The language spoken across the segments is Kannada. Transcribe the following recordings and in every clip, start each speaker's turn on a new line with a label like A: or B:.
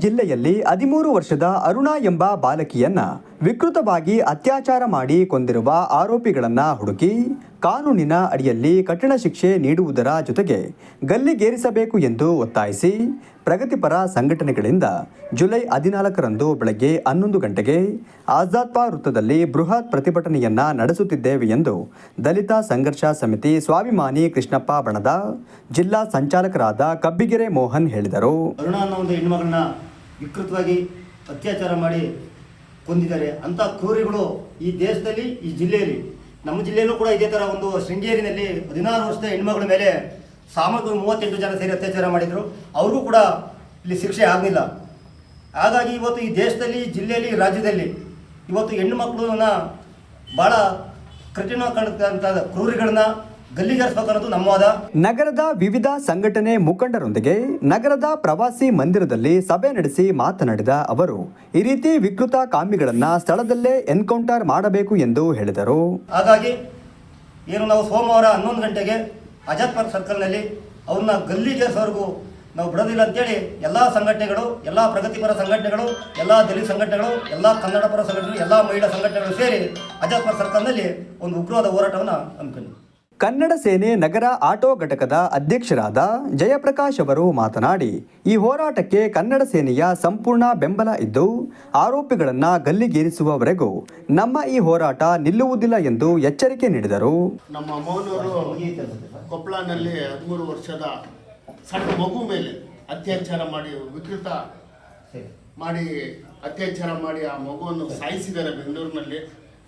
A: ಜಿಲ್ಲೆಯಲ್ಲಿ ಹದಿಮೂರು ವರ್ಷದ ಅರುಣ ಎಂಬ ಬಾಲಕಿಯನ್ನ ವಿಕೃತವಾಗಿ ಅತ್ಯಾಚಾರ ಮಾಡಿ ಕೊಂದಿರುವ ಆರೋಪಿಗಳನ್ನ ಹುಡುಕಿ ಕಾನೂನಿನ ಅಡಿಯಲ್ಲಿ ಕಠಿಣ ಶಿಕ್ಷೆ ನೀಡುವುದರ ಜೊತೆಗೆ ಗಲ್ಲಿಗೇರಿಸಬೇಕು ಎಂದು ಒತ್ತಾಯಿಸಿ ಪ್ರಗತಿಪರ ಸಂಘಟನೆಗಳಿಂದ ಜುಲೈ ಹದಿನಾಲ್ಕರಂದು ಬೆಳಗ್ಗೆ ಹನ್ನೊಂದು ಗಂಟೆಗೆ ಆಜಾದ್ಪಾ ವೃತ್ತದಲ್ಲಿ ಬೃಹತ್ ಪ್ರತಿಭಟನೆಯನ್ನ ನಡೆಸುತ್ತಿದ್ದೇವೆ ಎಂದು ದಲಿತ ಸಂಘರ್ಷ ಸಮಿತಿ ಸ್ವಾಭಿಮಾನಿ ಕೃಷ್ಣಪ್ಪ ಬಣದ ಜಿಲ್ಲಾ ಸಂಚಾಲಕರಾದ ಕಬ್ಬಿಗೆರೆ ಮೋಹನ್ ಹೇಳಿದರು.
B: ವಿಕೃತವಾಗಿ ಅತ್ಯಾಚಾರ ಮಾಡಿ ಕೊಂದಿದ್ದಾರೆ. ಅಂಥ ಕ್ರೂರಿಗಳು ಈ ದೇಶದಲ್ಲಿ, ಈ ಜಿಲ್ಲೆಯಲ್ಲಿ, ನಮ್ಮ ಜಿಲ್ಲೆಯಲ್ಲೂ ಕೂಡ ಇದೇ ಥರ ಒಂದು ಶೃಂಗೇರಿನಲ್ಲಿ ಹದಿನಾರು ವರ್ಷದ ಹೆಣ್ಮಗಳ ಮೇಲೆ ಸಾಮಗ್ರಿ ಮೂವತ್ತೆಂಟು ಜನ ಸೇರಿ ಅತ್ಯಾಚಾರ ಮಾಡಿದರು. ಅವ್ರಿಗೂ ಕೂಡ ಇಲ್ಲಿ ಶಿಕ್ಷೆ ಆಗಲಿಲ್ಲ. ಹಾಗಾಗಿ ಇವತ್ತು ಈ ದೇಶದಲ್ಲಿ ಜಿಲ್ಲೆಯಲ್ಲಿ ರಾಜ್ಯದಲ್ಲಿ ಇವತ್ತು ಹೆಣ್ಣು ಮಕ್ಕಳನ್ನ ಭಾಳ ಕಠಿಣ ಕಾಣುತ್ತಂಥ ಕ್ರೂರಿಗಳನ್ನ ಗಲ್ಲಿಗೇರಿಸ್ಬೇಕು ಅನ್ನೋದು ನಮ್ಮ
A: ನಗರದ ವಿವಿಧ ಸಂಘಟನೆ ಮುಖಂಡರೊಂದಿಗೆ ನಗರದ ಪ್ರವಾಸಿ ಮಂದಿರದಲ್ಲಿ ಸಭೆ ನಡೆಸಿ ಮಾತನಾಡಿದ ಅವರು ಈ ರೀತಿ ವಿಕೃತ ಕಾಮಿಗಳನ್ನ ಸ್ಥಳದಲ್ಲೇ ಎನ್ಕೌಂಟರ್ ಮಾಡಬೇಕು ಎಂದು ಹೇಳಿದರು.
B: ಹಾಗಾಗಿ ಏನು ನಾವು ಸೋಮವಾರ ಹನ್ನೊಂದು ಗಂಟೆಗೆ ಅಜಾದ್ ಪಾರ್ಕ್ ಸರ್ಕಲ್ನಲ್ಲಿ ಅವ್ರನ್ನ ಗಲ್ಲಿಗೇರಿಸೋವರೆಗೂ ನಾವು ಬಿಡೋದಿಲ್ಲ ಅಂತೇಳಿ ಎಲ್ಲ ಸಂಘಟನೆಗಳು ಎಲ್ಲ ಪ್ರಗತಿಪರ ಸಂಘಟನೆಗಳು ಎಲ್ಲ ದಲಿತ ಸಂಘಟನೆಗಳು ಎಲ್ಲ ಕನ್ನಡಪರ ಸಂಘಟನೆಗಳು ಎಲ್ಲ ಮಹಿಳಾ ಸಂಘಟನೆಗಳು ಸೇರಿ ಅಜಾದ್ ಪಾರ್ಕ್ ಸರ್ಕಲ್ನಲ್ಲಿ ಒಂದು ಉಗ್ರವಾದ ಹೋರಾಟವನ್ನು ಹಮ್ಮಿಕೊಂಡಿದ್ವಿ.
A: ಕನ್ನಡ ಸೇನೆ ನಗರ ಆಟೋ ಘಟಕದ ಅಧ್ಯಕ್ಷರಾದ ಜಯಪ್ರಕಾಶ್ ಅವರು ಮಾತನಾಡಿ ಈ ಹೋರಾಟಕ್ಕೆ ಕನ್ನಡ ಸೇನೆಯ ಸಂಪೂರ್ಣ ಬೆಂಬಲ ಇದ್ದು ಆರೋಪಿಗಳನ್ನು ಗಲ್ಲಿಗೇರಿಸುವವರೆಗೂ ನಮ್ಮ ಈ ಹೋರಾಟ ನಿಲ್ಲುವುದಿಲ್ಲ ಎಂದು ಎಚ್ಚರಿಕೆ ನೀಡಿದರು.
C: ನಮ್ಮ ಅಮ್ಮನವರು ಕೊಪ್ಪಳನಲ್ಲಿ ಹದಿಮೂರು ವರ್ಷದ ಸಣ್ಣ ಮಗು ಮೇಲೆ ಅತ್ಯಾಚಾರ ಮಾಡಿ ವಿಕೃತ ಮಾಡಿ ಅತ್ಯಾಚಾರ ಮಾಡಿ ಆ ಮಗುವನ್ನು ಸಾಯಿಸಿದ್ದಾರೆ ಬೆಂಗಳೂರಿನಲ್ಲಿ.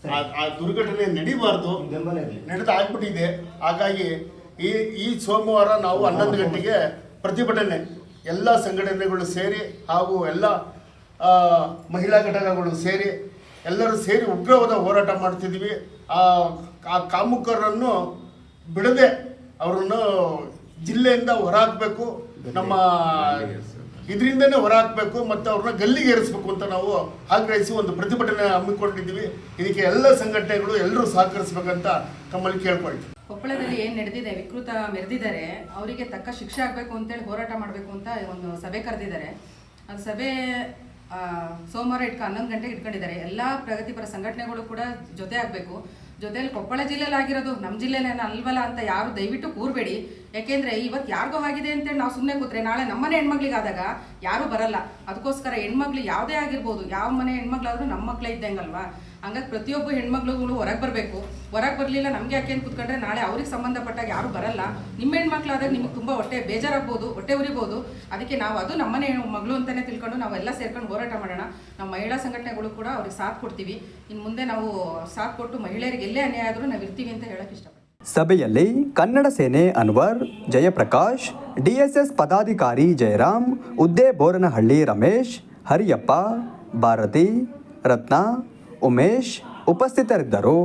C: ಆ- ಆ ದುರ್ಘಟನೆ ನಡೀಬಾರ್ದು.
B: ಬೆಂಬಲ ಇರಲಿ.
C: ನಡೆದು ಆಗ್ಬಿಟ್ಟಿದೆ. ಹಾಗಾಗಿ ಈ ಈ ಸೋಮವಾರ ನಾವು ಹನ್ನೊಂದು ಗಂಟೆಗೆ ಪ್ರತಿಭಟನೆ. ಎಲ್ಲ ಸಂಘಟನೆಗಳು ಸೇರಿ ಹಾಗೂ ಎಲ್ಲ ಆ, ಮಹಿಳಾ ಘಟಕಗಳು ಸೇರಿ ಎಲ್ಲರೂ ಸೇರಿ ಉಗ್ರವಾದ ಹೋರಾಟ ಮಾಡ್ತಿದ್ವಿ ಆ ಆ ಕಾಮುಕರನ್ನು ಬಿಡದೆ ಅವರನ್ನು ಜಿಲ್ಲೆಯಿಂದ ಹೊರಹಾಕಬೇಕು ನಮ್ಮ ಇದರಿಂದನೇ ಹೊರಹಾಕಬೇಕು ಮತ್ತು ಅವ್ರನ್ನ ಗಲ್ಲಿಗೇರಿಸಬೇಕು ಅಂತ ನಾವು ಆಗ್ರಹಿಸಿ ಒಂದು ಪ್ರತಿಭಟನೆ ಹಮ್ಮಿಕೊಂಡಿದ್ದೀವಿ. ಇದಕ್ಕೆ ಎಲ್ಲ ಸಂಘಟನೆಗಳು ಎಲ್ಲರೂ ಸಹಕರಿಸಬೇಕಂತ ತಮ್ಮಲ್ಲಿ ಕೇಳ್ಕೊಳ್ತೀವಿ.
D: ಕೊಪ್ಪಳದಲ್ಲಿ ಏನು ನಡೆದಿದೆ? ವಿಕೃತ ಮೆರೆದಿದ್ದಾರೆ. ಅವರಿಗೆ ತಕ್ಕ ಶಿಕ್ಷೆ ಆಗಬೇಕು ಅಂತೇಳಿ ಹೋರಾಟ ಮಾಡಬೇಕು ಅಂತ ಒಂದು ಸಭೆ ಕರೆದಿದ್ದಾರೆ. ಅದು ಸಭೆ ಸೋಮವಾರ ಇಟ್ಕ ಹನ್ನೊಂದು ಗಂಟೆಗೆ ಇಟ್ಕೊಂಡಿದ್ದಾರೆ. ಎಲ್ಲ ಪ್ರಗತಿಪರ ಸಂಘಟನೆಗಳು ಕೂಡ ಜೊತೆ ಆಗಬೇಕು. ಜೊತೆಯಲ್ಲಿ ಕೊಪ್ಪಳ ಜಿಲ್ಲೆಯಲ್ಲಿ ಆಗಿರೋದು ನಮ್ಮ ಜಿಲ್ಲೆಲೇನ ಅಲ್ವಲ್ಲ ಅಂತ ಯಾರು ದಯವಿಟ್ಟು ಕೂರಬೇಡಿ. ಯಾಕೆಂದ್ರೆ ಇವತ್ತು ಯಾರಿಗೋ ಆಗಿದೆ ಅಂತೇಳಿ ನಾವು ಸುಮ್ಮನೆ ಕೂತ್ರೆ ನಾಳೆ ನಮ್ಮನೆ ಹೆಣ್ಮಕ್ಳಿಗಾದಾಗ ಯಾರೂ ಬರಲ್ಲ. ಅದಕ್ಕೋಸ್ಕರ ಹೆಣ್ಮಕ್ಳು ಯಾವುದೇ ಆಗಿರ್ಬೋದು, ಯಾವ ಮನೆ ಹೆಣ್ಮಕ್ಳಾದರೂ ನಮ್ಮ ಮಕ್ಕಳೇ ಇದ್ದಂಗಲ್ವಾ? ಹಂಗಾಗಿ ಪ್ರತಿಯೊಬ್ಬ ಹೆಣ್ಮಕ್ಳುಗಳು ಹೊರಗೆ ಬರಬೇಕು. ಹೊರಗೆ ಬರಲಿಲ್ಲ ನಮಗೆ ಯಾಕೆ ಅಂತ ಕೂತ್ಕೊಂಡ್ರೆ ನಾಳೆ ಅವ್ರಿಗೆ ಸಂಬಂಧಪಟ್ಟಾಗ ಯಾರು ಬರಲ್ಲ. ನಿಮ್ಮ ಹೆಣ್ಮಕ್ಳಾದಾಗ ನಿಮಗೆ ತುಂಬ ಹೊಟ್ಟೆ ಬೇಜಾರಾಗ್ಬೋದು, ಹೊಟ್ಟೆ ಉರಿಬೋದು. ಅದಕ್ಕೆ ನಾವು ಅದು ನಮ್ಮನೆ ಮಗಳು ಅಂತಲೇ ತಿಳ್ಕೊಂಡು ನಾವೆಲ್ಲ ಸೇರ್ಕೊಂಡು ಹೋರಾಟ ಮಾಡೋಣ. ನಮ್ಮ ಮಹಿಳಾ ಸಂಘಟನೆಗಳು ಕೂಡ ಅವ್ರಿಗೆ ಸಾಥ್ ಕೊಡ್ತೀವಿ. ಇನ್ನು ಮುಂದೆ ನಾವು ಸಾಥ್ ಕೊಟ್ಟು ಮಹಿಳೆಯರಿಗೆ ಎಲ್ಲೇ ಅನ್ಯಾಯ ಆದರೂ ನಾವು ಇರ್ತೀವಿ ಅಂತ ಹೇಳಕ್ಕೆ ಇಷ್ಟಪಡ್ತೀನಿ.
A: ಸಭೆಯಲ್ಲಿ ಕನ್ನಡ ಸೇನೆ ಅನ್ವರ್, ಜಯಪ್ರಕಾಶ್, ಡಿಎಸ್ಎಸ್ ಪದಾಧಿಕಾರಿ ಜಯರಾಮ್, ಉದ್ದೇ ಬೋರನಹಳ್ಳಿ ರಮೇಶ್, ಹರಿಯಪ್ಪ, ಭಾರತಿ, ರತ್ನ, ಉಮೇಶ್ ಉಪಸ್ಥಿತರಿದ್ದರು.